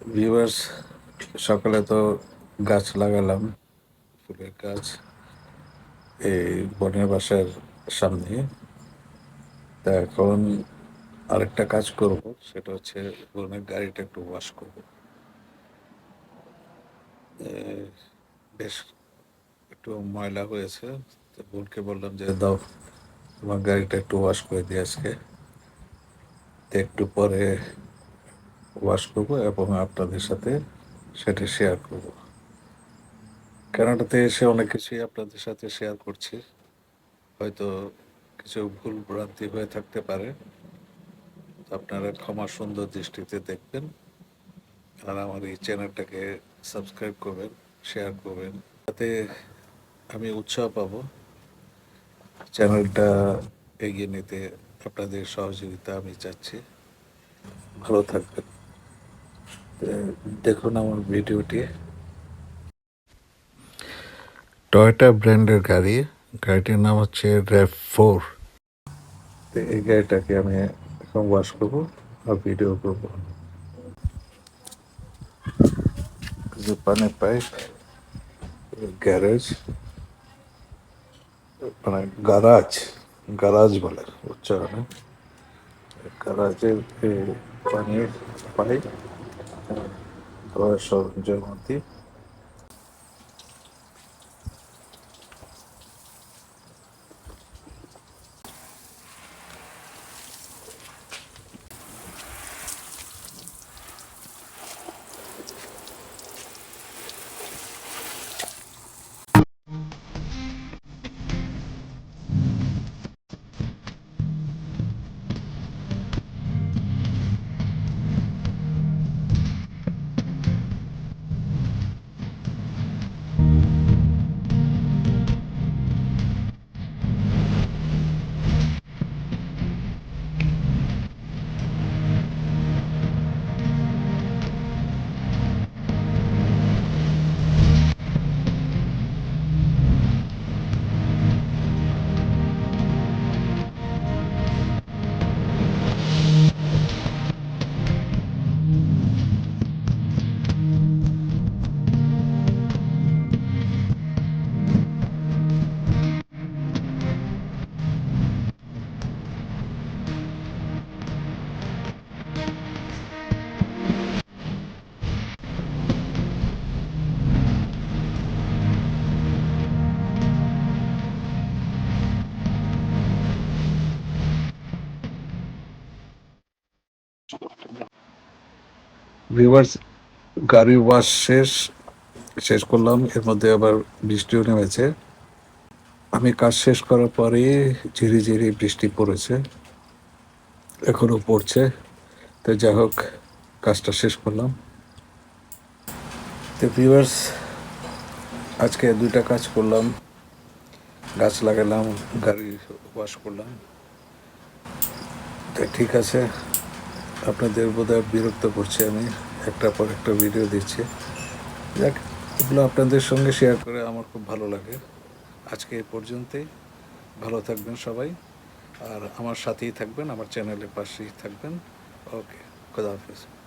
Viewers সকালে তো গাছ লাগালাম, ফুলের গাছ এই বনের বাসার সামনে। তা এখন আরেকটা কাজ করব, সেটা হচ্ছে বনের গাড়িটা একটু ওয়াশ করব। বেশ একটু ময়লা হয়েছে, তো বোনকে বললাম যে, দাও, তোমার গাড়িটা একটু ওয়াশ করে দিয়ে আজকে। একটু পরে ওয়াশ করব এবং আপনাদের সাথে সেটা শেয়ার করব। কানাডাতে এসে অনেক কিছুই আপনাদের সাথে শেয়ার করছি। হয়তো কিছু ভুল ভ্রান্তি হয়ে থাকতে পারে। আপনারা ক্ষমা সুন্দর দৃষ্টিতে দেখবেন। আর আমার এই চ্যানেলটাকে সাবস্ক্রাইব করবেন শেয়ার করবেন। তাতে আমি উৎসাহ পাবো। চ্যানেলটা এগিয়ে নিতে আপনাদের সহযোগিতা আমি চাচ্ছি। ভালো থাকবেন। দেখুন আমার ভিডিওটি। টয়োটা ব্র্যান্ডের গাড়ি, গাড়িটির নাম হচ্ছে র্যাভ ফোর এই গাড়িটাকে আমি এখন ওয়াশ করব আর ভিডিও করব। যে পানের পাইপ গ্যারেজ মানে গারাজ গারাজ বলে উচ্চারণে। গারাজের পানির পাইপ ধোয়ার সরঞ্জাম ভিউয়ার্স গাড়ি ওয়াশ শেষ শেষ করলাম। এর মধ্যে আবার বৃষ্টিও নেমেছে। আমি কাজ শেষ করার পরে ঝিরি ঝিরি বৃষ্টি পড়েছে এখনও পড়ছে। তো যাই হোক, কাজটা শেষ করলাম। তো ভিউয়ার্স আজকে দুইটা কাজ করলাম। গাছ লাগালাম, গাড়ি ওয়াশ করলাম। তো ঠিক আছে। আপনাদের বোধহয় বিরক্ত করছি আমি। একটা পর একটা ভিডিও দিচ্ছি। যাক, এগুলো আপনাদের সঙ্গে শেয়ার করে আমার খুব ভালো লাগে। আজকে এ পর্যন্তই। ভালো থাকবেন সবাই। আর আমার সাথেই থাকবেন, আমার চ্যানেলের পাশেই থাকবেন। ওকে খোদা হাফেজ।